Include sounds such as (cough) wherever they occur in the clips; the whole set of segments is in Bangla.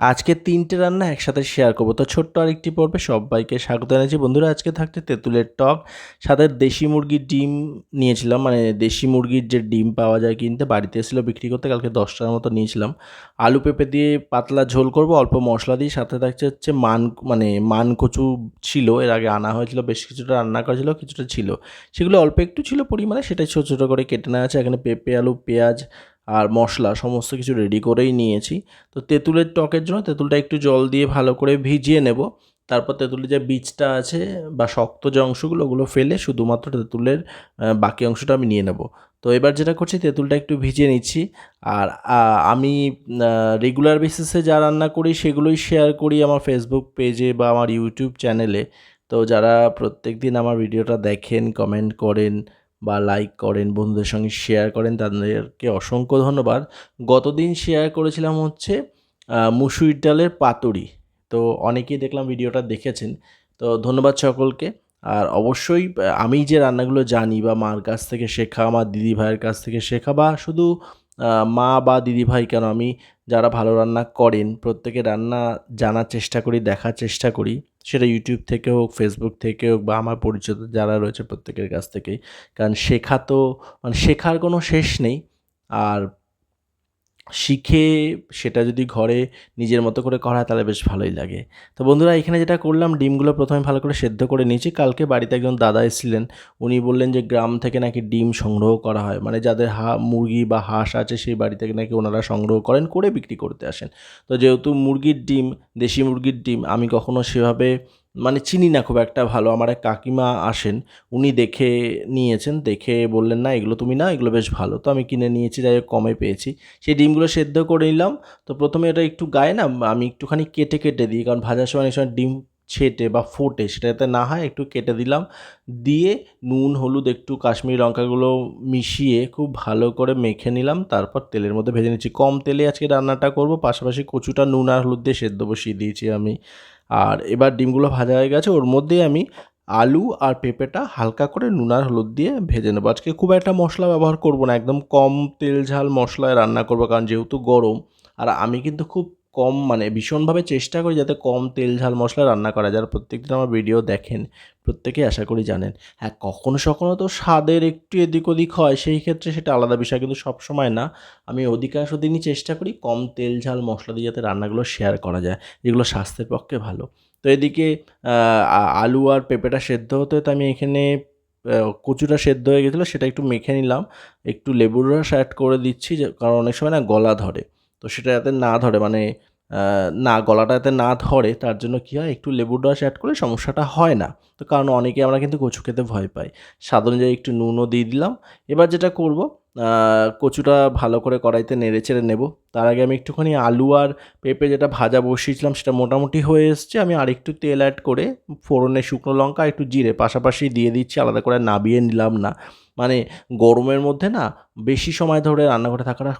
আজকে তিনটে রান্না একসাথে শেয়ার করব। তো ছোট্ট আরেকটি পর্বে সবাইকে স্বাগত জানাচ্ছি। বন্ধুরা, আজকে থাকছে তেঁতুলের টক, সাথে দেশি মুরগির ডিম নিয়েছিলাম। মানে দেশি মুরগির যে ডিম পাওয়া যায় কিনতে, বাড়িতে এসেছিল বিক্রি করতে, কালকে দশটার মতো নিয়েছিলাম। আলু পেঁপে দিয়ে পাতলা ঝোল করব, অল্প মশলা দিয়ে। সাথে থাকছে হচ্ছে মান মানে মান কচু ছিল, এর আগে আনা হয়েছিল, বেশ কিছুটা রান্না করা ছিল, কিছুটা ছিল। সেগুলো অল্প একটু ছিল পরিমাণে, সেটাই ছোটো ছোটো করে কেটে নেওয়া আছে। এখানে পেঁপে, আলু, পেঁয়াজ আর মশলা সমস্ত কিছু রেডি করেই নিয়েছি। তো তেঁতুলের টকের জন্য তেঁতুলটা একটু জল দিয়ে ভালো করে ভিজিয়ে নেব। তারপর তেঁতুলের যে বীজটা আছে বা শক্ত যে অংশগুলো, ওগুলো ফেলে শুধুমাত্র তেঁতুলের বাকি অংশটা আমি নিয়ে নেব। তো এবার যেটা করছি, তেঁতুলটা একটু ভিজিয়ে নিচ্ছি। আর আমি রেগুলার বেসিসে যা রান্না করি, সেগুলোই শেয়ার করি আমার ফেসবুক পেজে বা আমার ইউটিউব চ্যানেলে তো যারা প্রত্যেক দিন আমার ভিডিওটা দেখেন কমেন্ট করেন বা লাইক করেন, বন্ধুদের সঙ্গে শেয়ার করেন, তাদেরকে অসংখ্য ধন্যবাদ। গতদিন শেয়ার করেছিলাম হচ্ছে মুসুরির ডালের পাতুরি। তো অনেকেই দেখলাম ভিডিওটা দেখেছেন, তো ধন্যবাদ সকলকে। আর অবশ্যই আমি যে রান্নাগুলো জানি বা মার কাছ থেকে শেখা, আমার দিদি ভাইয়ের কাছ থেকে শেখা বা শুধু মা বা দিদি ভাই কেন, আমি যারা ভালো রান্না করেন, প্রত্যেকে রান্না জানার চেষ্টা করি, দেখার চেষ্টা করি। সেটা ইউটিউব থেকে হোক ফেসবুক থেকে হোক বা আমার পরিচিত যারা রয়েছে প্রত্যেকের কাছ থেকেই। কারণ শেখা তো মানে শেখার কোনো শেষ নেই। আর শিখে সেটা যদি ঘরে নিজের মতো করে করা তাহলে বেশ ভালোই লাগে। তো বন্ধুরা, এখানে যেটা করলাম, ডিমগুলো প্রথমে ভালো করে সেদ্ধ করে নিয়েছি। কালকে বাড়িতে একজন দাদা এসেছিলেন, উনি বললেন যে গ্রাম থেকে নাকি ডিম সংগ্রহ করা হয়। মানে যাদের হা, মুরগি বা হাঁস আছে, সেই বাড়ি থেকে নাকি ওনারা সংগ্রহ করেন, করে বিক্রি করতে আসেন। তো যেহেতু মুরগির ডিম, দেশি মুরগির ডিম, আমি কখনো সেভাবে মানে চিনি না, খুব একটা ভালো। আমার এক কাকিমা আসেন, উনি দেখে নিয়েছেন, দেখে বললেন, না, এগুলো তুমি না এগুলো বেশ ভালো। তো আমি কিনে নিয়েছি, যাই হোক, কমে পেয়েছি। সেই ডিমগুলো সেদ্ধ করে নিলাম। তো প্রথমে এটা একটু গায়ে না, আমি একটুখানি কেটে কেটে দিই, কারণ ভাজার সময় অনেক সময় ডিম ছেটে বা ফোটে সেটা যাতে না হয় একটু কেটে দিলাম। দিয়ে নুন, হলুদ, একটু কাশ্মীরি লঙ্কাগুলো মিশিয়ে খুব ভালো করে মেখে নিলাম। তারপর তেলের মধ্যে ভেজে নিচ্ছি। কম তেলে আজকে রান্নাটা করব, পাশাপাশি কচুটা নুন আর হলুদ দিয়ে সেদ্ধ বসিয়ে দিয়েছি আমি। আর এবার ডিমগুলো ভাজা হয়ে গেছে, ওর মধ্যেই আমি আলু আর পেঁপেটা হালকা করে নুন আর হলুদ দিয়ে ভেজে নেব। আজকে খুব একটা মশলা ব্যবহার করব না, একদম কম তেল ঝাল মশলায় রান্না করব, কারণ যেহেতু গরম, আর আমি কিন্তু খুব কম মানে ভীষণভাবে চেষ্টা করি যাতে কম তেল, ঝাল, মশলা রান্না করা যারা প্রত্যেকদিন আমার ভিডিও দেখেন, প্রত্যেকেই আশা করি জানেন। হ্যাঁ কখনো সখনো তো স্বাদের একটু এদিক ওদিক হয়, সেই ক্ষেত্রে সেটা আলাদা বিষয়, কিন্তু সব সময় না। আমি অধিকাংশ দিনই চেষ্টা করি কম তেল, ঝাল, মশলা দিয়ে যাতে রান্নাগুলো শেয়ার করা যায়, যেগুলো স্বাস্থ্যের পক্ষে ভালো। তো এদিকে আলু আর পেঁপেটা সেদ্ধ হতে হতে আমি এখানে কচুটা সেদ্ধ হয়ে গেছিল, সেটা একটু মেখে নিলাম। একটু লেবুর রস অ্যাড করে দিচ্ছি কারণ অনেক সময় না গলা ধরে। তো সেটা যাতে না ধরে মানে না, গলাটা যাতে না ধরে, তার জন্য কী হয়? একটু লেবুর রস অ্যাড করলে সমস্যাটা হয় না। তো কারণ অনেকে আমরা কিন্তু কচু খেতে ভয় পাই। স্বাদ অনুযায়ী একটু নুনও দিয়ে দিলাম। এবার যেটা করব কচুটা ভালো করে কড়াইতে নেড়ে চেড়ে নেব। তার আগে আমি একটুখানি আলু আর পেঁপে যেটা ভাজা বসিয়েছিলাম, সেটা মোটামুটি হয়ে এসছে। আমি আর একটু তেল অ্যাড করে ফোড়নে শুকনো লঙ্কা, একটু জিরে পাশাপাশি দিয়ে দিচ্ছি, আলাদা করে নাবিয়ে নিলাম না। মানে গরমের মধ্যে না বেশি সময় ধরে রান্নাঘরে থাকাটা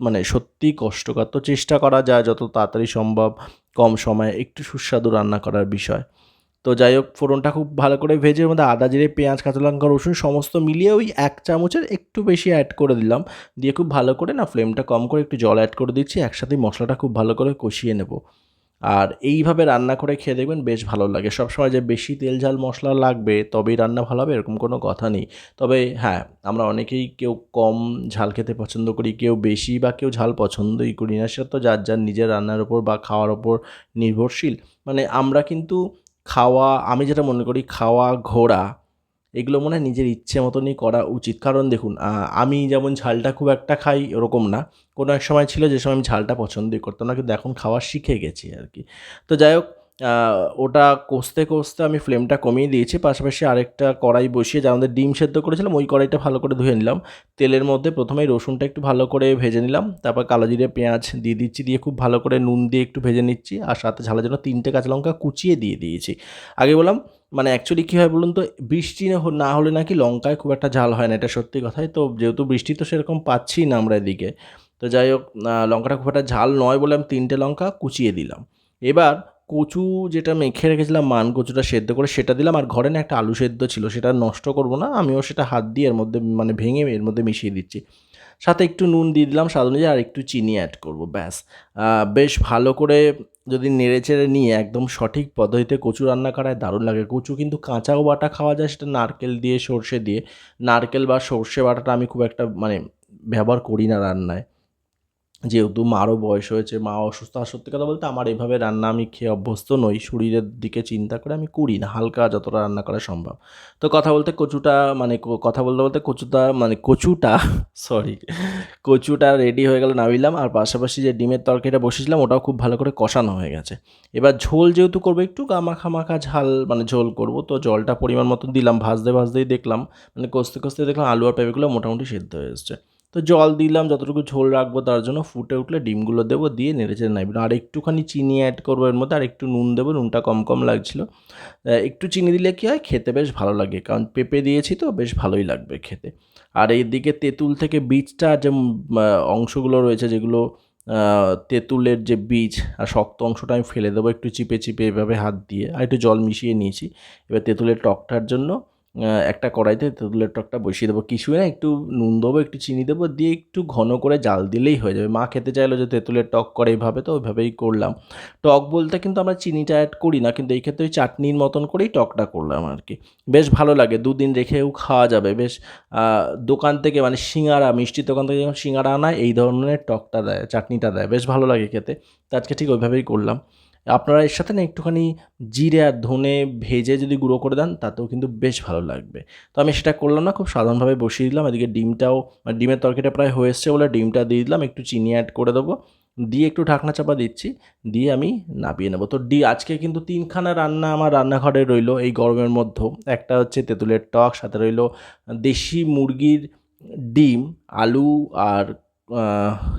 মানে সত্যিই কষ্টকর। তো চেষ্টা করা যায় যত তাড়াতাড়ি সম্ভব কম সময়ে একটু সুস্বাদু রান্না করার বিষয়। তো যাই হোক, ফোড়নটা খুব ভালো করে ভেজে মধ্যে আদা, জিরে, পেঁয়াজ, কাঁচা লঙ্কা, রসুন সমস্ত মিলিয়ে ওই এক চামচের একটু বেশি অ্যাড করে দিলাম। দিয়ে খুব ভালো করে না ফ্লেমটা কম করে একটু জল অ্যাড করে দিচ্ছি। একসাথে মশলাটা খুব ভালো করে কষিয়ে নেব। আর এইভাবে রান্না করে খেয়ে দেখবেন বেশ ভালো লাগে। সবসময় যে বেশি তেল ঝাল মশলা লাগবে, তবেই রান্না ভালো হবে, এরকম কোনো কথা নেই। তবে হ্যাঁ আমরা অনেকেই কেউ কম ঝাল খেতে পছন্দ করি, কেউ বেশি বা কেউ ঝাল পছন্দই করি না। সেটা তো যার যার নিজের রান্নার ওপর বা খাওয়ার ওপর নির্ভরশীল। মানে আমরা কিন্তু খাওয়া, আমি যেটা মনে করি খাওয়া ঘোরা এগুলো মনে হয় নিজের ইচ্ছে মতনই করা উচিত। কারণ দেখুন আমি যেমন ঝালটা খুব একটা খাই ওরকম না। কোনো এক সময় ছিল যে সময় আমি ঝালটা পছন্দই করতাম না, কিন্তু এখন খাওয়া শিখে গেছি আর কি। তো যাই হোক ওটা কষতে কষতে আমি ফ্লেমটা কমিয়ে দিয়েছি, পাশাপাশি আরেকটা কড়াই বসিয়ে যা আমাদের ডিম সেদ্ধ করেছিলাম, ওই কড়াইটা ভালো করে ধুয়ে নিলাম। তেলের মধ্যে প্রথমেই রসুনটা একটু ভালো করে ভেজে নিলাম, তারপর কালো জিরে, পেঁয়াজ দিয়ে দিচ্ছি, দিয়ে খুব ভালো করে নুন দিয়ে একটু ভেজে নিচ্ছি, আর সাথে ঝালের জন্য তিনটে কাঁচা লঙ্কা কুচিয়ে দিয়ে দিয়েছি। আগে বললাম মানে অ্যাকচুয়ালি কী হয় বলুন তো, বৃষ্টি না হলে নাকি লঙ্কায় খুব একটা ঝাল হয় না, এটা সত্যি কথাই। তো যেহেতু বৃষ্টি তো সেরকম পাচ্ছি না আমরা এদিকে। তো যাই হোক লঙ্কাটা খুব একটা ঝাল নয় বলে আমি তিনটে লঙ্কা কুচিয়ে দিলাম। এবার কচু যেটা মেখে রেখেছিলাম, মান কচুটা সেদ্ধ করে সেটা দিলাম, আর ঘরে না একটা আলু সেদ্ধ ছিল, সেটা নষ্ট করব না, আমিও সেটা হাত দিয়ে এর মধ্যে মানে ভেঙে এর মধ্যে মিশিয়ে দিচ্ছি। সাথে একটু নুন দিয়ে দিলাম স্বাদ অনুযায়ী, আর একটু চিনি অ্যাড করব, ব্যাস। বেশ ভালো করে যদি নেড়ে চেড়ে নিয়ে একদম সঠিক পদ্ধতিতে কচু রান্না করায় দারুণ লাগে। কচু কিন্তু কাঁচাও বাটা খাওয়া যায়, সেটা নারকেল দিয়ে, সর্ষে দিয়ে। নারকেল বা সর্ষে বাটাটা আমি খুব একটা মানে ব্যবহার করি না রান্নায়। যেহেতু মারও বয়স হয়েছে, মা অসুস্থ। আর সত্যি কথা বলতে আমার এভাবে রান্না আমি খেয়ে অভ্যস্ত নই। শরীরের দিকে চিন্তা করে আমি করি না, হালকা যতটা রান্না করা সম্ভব। তো কথা বলতে কচুটা মানে কথা বলতে বলতে কচুটা মানে কচুটা (laughs) সরি কচুটা রেডি হয়ে গেল নামিলাম। আর পাশাপাশি যে ডিমের তরকারিটা বসেছিলাম ওটাও খুব ভালো করে কষানো হয়ে গেছে। এবার ঝোল যেহেতু করব একটু গামাখা মাখা ঝাল মানে ঝোল করব। তো জলটা পরিমাণ মতো দিলাম, ভাজতে ভাজতেই দেখলাম মানে কষতে কষতে দেখলাম আলু আর পেঁপেগুলো মোটামুটি সেদ্ধ হয়ে এসছে। তো জল দিলাম, যতটুকু ঝোল রাখব তার জন্য ফুটে উঠলে ডিমগুলো দেবো, দিয়ে নেড়ে চেড়ে নাইব। আর একটুখানি চিনি অ্যাড করব এর মধ্যে, আর একটু নুন দেবো, নুনটা কম কম লাগছিল। একটু চিনি দিলে কী হয়, খেতে বেশ ভালো লাগে, কারণ পেঁপে দিয়েছি তো, বেশ ভালোই লাগবে খেতে। আর এইদিকে তেঁতুল থেকে বীজটা, যে অংশগুলো রয়েছে, যেগুলো তেঁতুলের যে বীজ, আর শক্ত অংশটা আমি ফেলে দেবো একটু চিপে চিপে এভাবে হাত দিয়ে, আর একটু জল মিশিয়ে নিয়েছি। এবার তেঁতুলের টকটার জন্য একটা কড়াইতে তেঁতুলের টকটা বসিয়ে দেবো। কিছুই না, একটু নুন দেবো, একটু চিনি দেবো, দিয়ে একটু ঘন করে জাল দিলেই হয়ে যাবে। মা খেতে চাইলো যে তেঁতুলের টক করে এইভাবে তো ওইভাবেই করলাম। টক বলতে কিন্তু আমরা চিনিটা অ্যাড করি না, কিন্তু এই ক্ষেত্রে ওই চাটনির মতন করেই টকটা করলাম আর কি। বেশ ভালো লাগে, দুদিন রেখেও খাওয়া যাবে। বেশ দোকান থেকে মানে সিঙ্গারা, মিষ্টির দোকান থেকে যখন সিঙ্গারা আনায়, এই ধরনের টকটা দেয়, চাটনিটা দেয়। বেশ ভালো লাগে খেতে। তো আজকে ঠিক ওইভাবেই করলাম। আপনারা এর সাথে না একটুখানি জিরে আর ধনে ভেজে যদি গুঁড়ো করে দেন, তাতেও কিন্তু বেশ ভালো লাগবে। তো আমি সেটা করলাম না, খুব সাধারণভাবে বসিয়ে দিলাম। এদিকে ডিমটাও মানে ডিমের তরকারিটা প্রায় হয়ে এসছে বলে ডিমটা দিয়ে দিলাম, একটু চিনি অ্যাড করে দেবো। দিয়ে একটু ঢাকনা চাপা দিচ্ছি, দিয়ে আমি নাবিয়ে নেব। তো ডি, আজকে কিন্তু তিনখানা রান্না আমার রান্নাঘরে রইল এই গরমের মধ্যে। একটা হচ্ছে তেঁতুলের টক, সাথে রইল দেশি মুরগির ডিম, আলু আর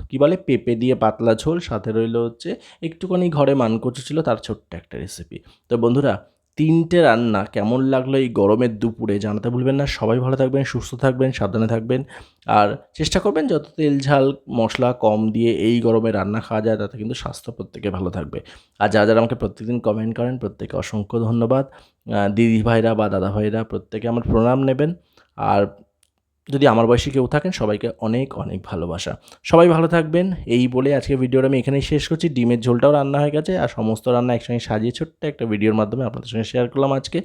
কি বলে, পেঁপে দিয়ে পাতলা ঝোল, সাথে রইল হচ্ছে একটুখানি ঘরে মানকচু ছিল, তার ছোট্ট একটা রেসিপি তো বন্ধুরা, তিনটে রান্না কেমন লাগল এই গরমের দুপুরে জানাতে ভুলবেন না। সবাই ভালো থাকবেন, সুস্থ থাকবেন, সাবধানে থাকবেন। আর চেষ্টা করবেন, যত তেল, ঝাল, মশলা কম দিয়ে এই গরমে রান্না খাওয়া যায়, তাতে কিন্তু স্বাস্থ্য প্রত্যেকে ভালো থাকবে। আর যারা যারা আমাকে প্রত্যেকদিন কমেন্ট করেন, প্রত্যেকে অসংখ্য ধন্যবাদ। দিদি ভাইরা বা দাদা ভাইরা প্রত্যেকে আমার প্রণাম নেবেন। আর যদি আমার বয়সী কেউ থাকেন, সবাইকে অনেক অনেক ভালোবাসা। সবাই ভালো থাকবেন। এই বলে আজকে ভিডিওটা আমি এখানেই শেষ করছি। ডিমের ঝোলটাও রান্না হয়ে গেছে আর সমস্ত রান্না একসঙ্গে সাজিয়ে ছোট্ট একটা ভিডিওর মাধ্যমে আপনাদের সঙ্গে শেয়ার করলাম আজকে।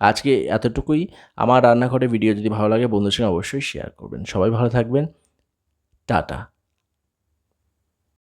আজকে এতটুকুই। আমার রান্নাঘরে ভিডিও যদি ভালো লাগে বন্ধুর সঙ্গে অবশ্যই শেয়ার করবেন। সবাই ভালো থাকবেন। টাটা।